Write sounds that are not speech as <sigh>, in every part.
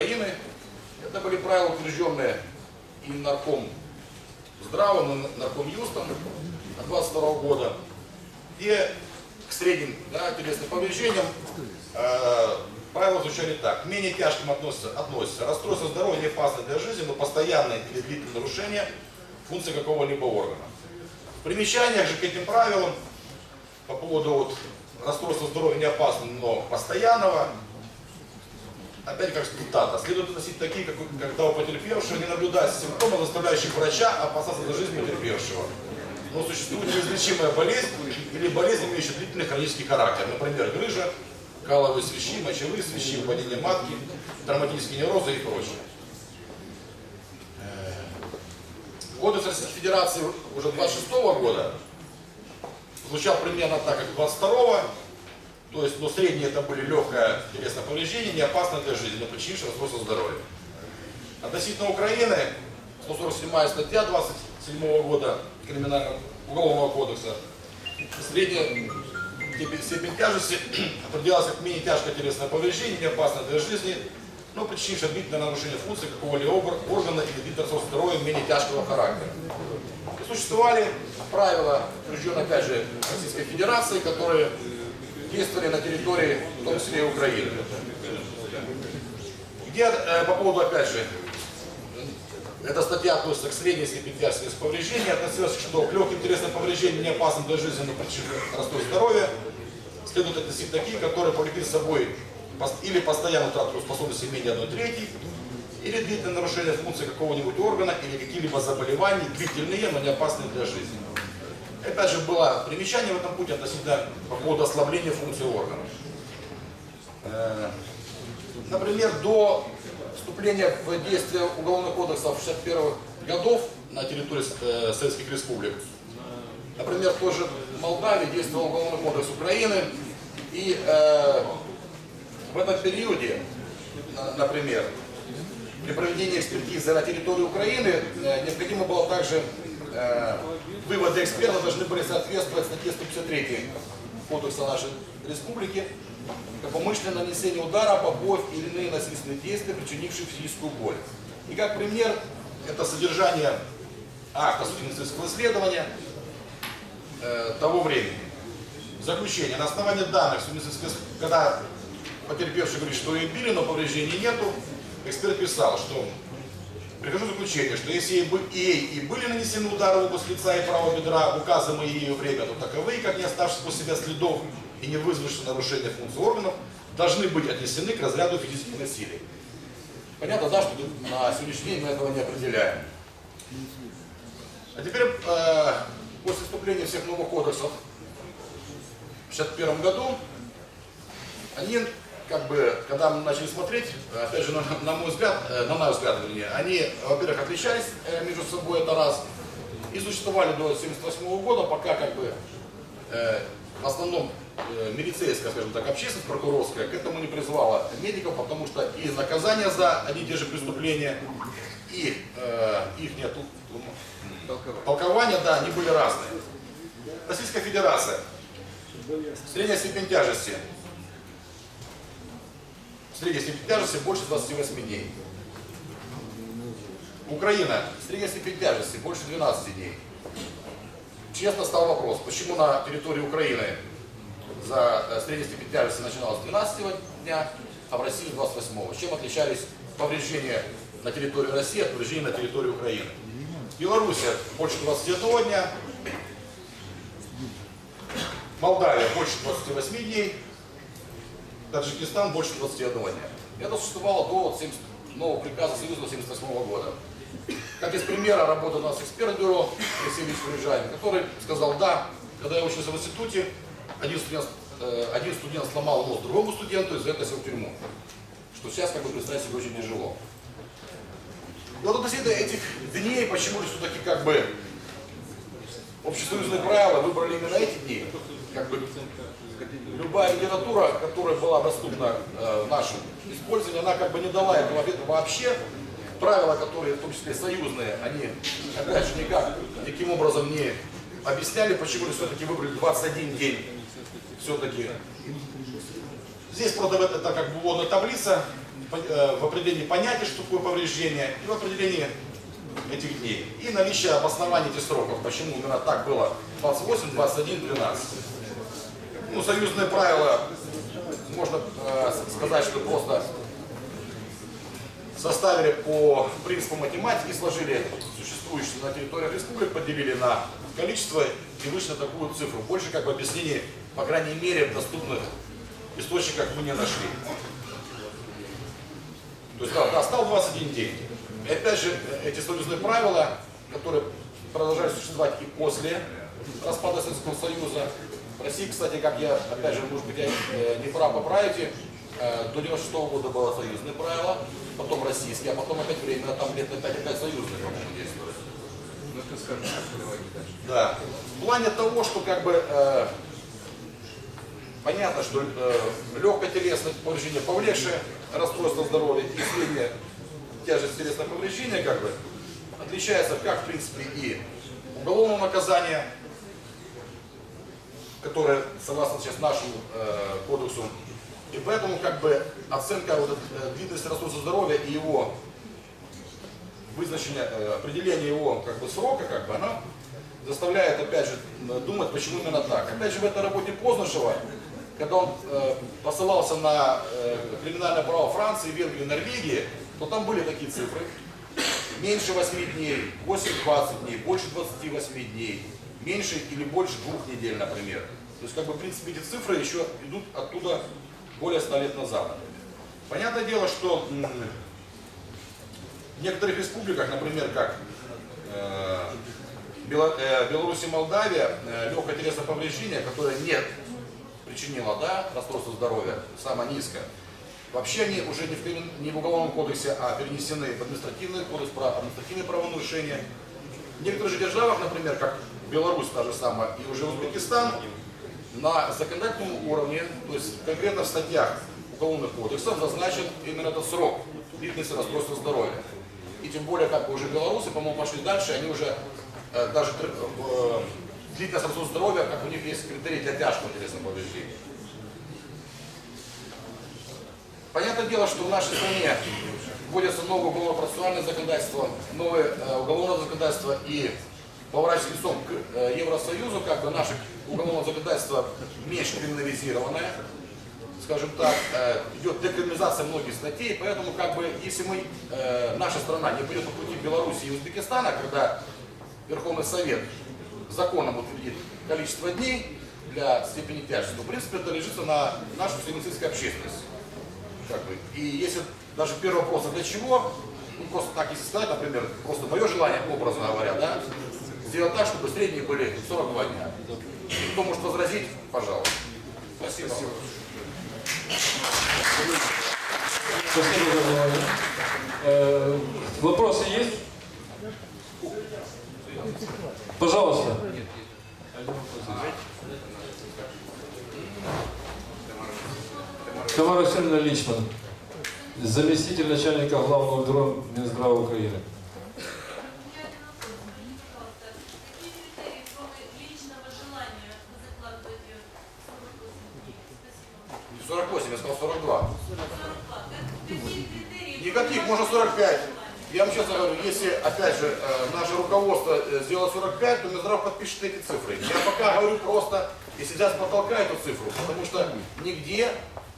Украины. Это были правила, утвержденные и нарком Здравым, и нарком Юстом от 22 года, где к средним да, телесным повреждениям э, правила звучали так. К менее тяжким относятся, относятся расстройство здоровья не опасны для жизни, но постоянное или длительное нарушение функции какого-либо органа. В примечаниях же к этим правилам по поводу вот, расстройства здоровья не опасно, но постоянного, опять как цитата, следует относить такие, как, когда у потерпевшего не наблюдается симптомы, заставляющих врача опасаться за жизнь потерпевшего. Но существует неизлечимая болезнь или болезнь, имеющая длительный хронический характер, например, грыжа, каловые свищи, мочевые свищи, выпадение матки, травматические неврозы и прочее. Кодекс Российской Федерации уже 26 года звучал примерно так, как 22 то есть, но средние это были легкое телесное повреждение, не опасное для жизни, но причинившее расстройство здоровья. Относительно Украины, 147 статья 27 года Криминального уголовного кодекса, средняя степень- тяжести <clears throat> определялась как менее тяжкое телесное повреждение, не опасное для жизни, но причинившее длительное нарушение функции какого-либо ор- органа или длительное расстройство здоровья менее тяжкого характера. И существовали правила, утвержденные опять же Российской Федерации, которые действовали на территории, в том числе и Украины. Где, э, по поводу, опять же, эта статья относится к средней степени тяжести повреждения, относилась что к легким телесным повреждениям, не опасным для жизни, но причинам расстройств здоровья, следует относить такие, которые повлекли с собой или постоянную утрату способности менее 1 трети, или длительное нарушение функции какого-нибудь органа, или какие-либо заболевания, длительные, но не опасные для жизни. Опять же, было примечание в этом пути относительно по поводу ослабления функции органов. Э, Например, до вступления в действие уголовных кодексов 61 годов на территории э, советских республик, например, в той же Молдавии действовал уголовный кодекс Украины, и э, в этом периоде, на- например, при проведении экспертизы на территории Украины э, необходимо было также выводы экспертов должны были соответствовать статье 153 Кодекса нашей республики как умышленное нанесение удара, побоев или иные насильственные действия, причинившие физическую боль. И как пример, это содержание акта судебно-медицинского исследования э, того времени. Заключение. На основании данных ис- когда потерпевший говорит, что ее били, но повреждений нету, эксперт писал, что прихожу к заключению, что если ей, ей и были нанесены удары в область лица и правого бедра в указанное ею время, то таковые, как не оставшись после себя следов и не вызвавшие нарушения функций органов, должны быть отнесены к разряду физических насилий. Понятно, да, что на сегодняшний день мы этого не определяем. А теперь, э, после вступления всех новых кодексов в 1961 году, они, как бы, когда мы начали смотреть, э, опять же, на, на мой взгляд, э, на наш взгляд, вернее, они, во-первых, отличались э, между собой, это раз, и существовали до 1978 года, пока, как бы, э, в основном э, милицейская, скажем так, общественность прокурорская к этому не призвала медиков, потому что и наказания за одни и те же преступления, и э, их нету, толкования, да, они были разные. Российская Федерация. Средняя степень тяжести. Средняя степень тяжести больше 28 дней. Украина. Средняя степень тяжести больше 12 дней. Честно стал вопрос, почему на территории Украины за э, средняя степень тяжести начиналась с 12 дня, а в России 28 Чем отличались повреждения на территории России от повреждений на территории Украины? Белоруссия больше 21 дня, Молдавия больше 28 дней, Таджикистан больше 21 дня. Это существовало до 70 нового приказа Союза 1978 года. Как из примера работы у нас эксперт-бюро Алексей Ильич Фрижанин, который сказал, да, когда я учился в институте, один студент, э, один студент сломал нос другому студенту и за это сел в тюрьму. Что сейчас, как бы, представить себе очень тяжело. Вот относительно этих дней, почему же все-таки как бы общесоюзные правила выбрали именно эти дни, как бы любая литература, которая была доступна э, в нашем использовании, она как бы не дала этого ответа вообще. Правила, которые, в том числе союзные, они, опять же, никак, никаким образом не объясняли, почему все-таки выбрали 21 день. Все-таки. Здесь просто это как бы вводная таблица, э, в определении понятия, что такое повреждение, и в определении этих дней. И наличие обоснований этих сроков, почему именно так было 28, 21, 12. Ну, союзные правила, можно э, сказать, что просто составили по принципу математики, сложили существующие на территориях республик, поделили на количество и вышли на такую цифру. Больше как бы объяснений, по крайней мере, в доступных источниках мы не нашли. То есть, да, да, стал 21 день. И опять же, эти союзные правила, которые продолжают существовать и после распада Советского Союза. В России, кстати, как я, опять же, может быть, я э, не прав, поправите, э, до 96 года было союзные правила, потом российские, а потом опять временно, там лет на 5 опять союзные, по-моему, действуют. Ну. Да. В плане того, что как бы э, понятно, что э, легкое телесное повреждение, повлекшее расстройство здоровья и средняя тяжесть телесного повреждения, как бы, отличается как, в принципе, и уголовного наказания, которое, согласно сейчас нашему э, кодексу, и поэтому как бы оценка вот, э, длительности расстройства здоровья и его вызначение, э, определение его как бы срока, как бы, оно заставляет, опять же, думать, почему именно так. Опять же, в этой работе Познышева, когда он э, посылался на э, криминальное право Франции, Венгрии, Норвегии, то там были такие цифры. Меньше 8 дней, 8-20 дней, больше 28 дней, меньше или больше двух недель, например. То есть, как бы, в принципе, эти цифры еще идут оттуда более 100 лет назад. Понятное дело, что в некоторых республиках, например, как э, э, Беларусь и Молдавия, э, легкое телесное повреждение, которое не причинило да, расстройство здоровья, самое низкое, вообще они уже не в, не в уголовном кодексе, а перенесены в административный кодекс про административные правонарушения. В некоторых же державах, например, как Беларусь та же самая, и уже Узбекистан, на законодательном уровне, то есть конкретно в статьях уголовных кодексов зазначен именно этот срок длительности расстройства здоровья. И тем более, как уже белорусы, по-моему, пошли дальше, они уже э, даже э, длительность расстройства здоровья, как у них есть критерий для тяжкого телесного повреждения. Понятное дело, что в нашей стране вводится новое уголовно-процессуальное законодательство, новое э, уголовное законодательство и поворачиваясь лицом к э, Евросоюзу, как бы наше уголовное законодательство меньше криминализированное, скажем так, э, идет декриминализация многих статей, поэтому как бы если мы, э, наша страна не пойдет по пути Беларуси и Узбекистана, когда Верховный Совет законом утвердит количество дней для степени тяжести, то в принципе это лежится на нашу медицинскую общественность. Как бы. И если даже первый вопрос, а для чего, ну просто так если сказать, например, просто мое желание, образно говоря, да, сделать так, чтобы средние были 42 дня. Кто может возразить, пожалуйста. Спасибо. Спасибо. Э, Вопросы есть? Пожалуйста. Тамара Васильевна Личман, заместитель начальника главного бюро Минздрава Украины. Пожалуйста, какие критерии, кроме личного желания, вы закладываете в 48 дней? Спасибо. 48, я сказал 42. 42. Как- Какие критерии? Никаких, можно 45. Я вам сейчас говорю, если, опять же, э, наше руководство э, сделает 45, то Минздрав подпишет эти цифры. Я пока говорю просто, если взять с потолка эту цифру, потому что нигде,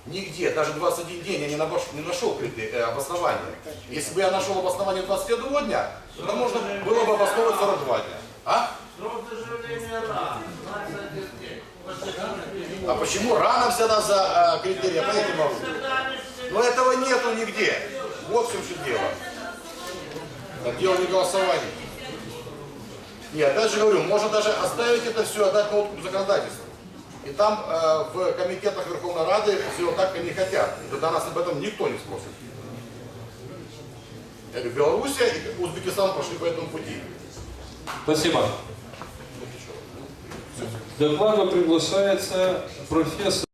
нигде, даже 21 день я не, набош- не нашел э, обоснования. Если бы я нашел обоснование 21 дня, то можно было бы обосновывать 42 дня. А? Срок заживления ран, 21 день. А почему рано всегда за критерий? Я понять не могу. Когда они себе Но этого нету нигде. Вот в чем все дело. Так дело не голосование. Не, опять же говорю, можно даже оставить это все, отдать на откуп законодательству. И там э, в комитетах Верховной Рады сделать так, они хотят. И тогда нас об этом никто не спросит. Я говорю, Белоруссия и Узбекистан пошли по этому пути. Спасибо. К докладу приглашается профессор.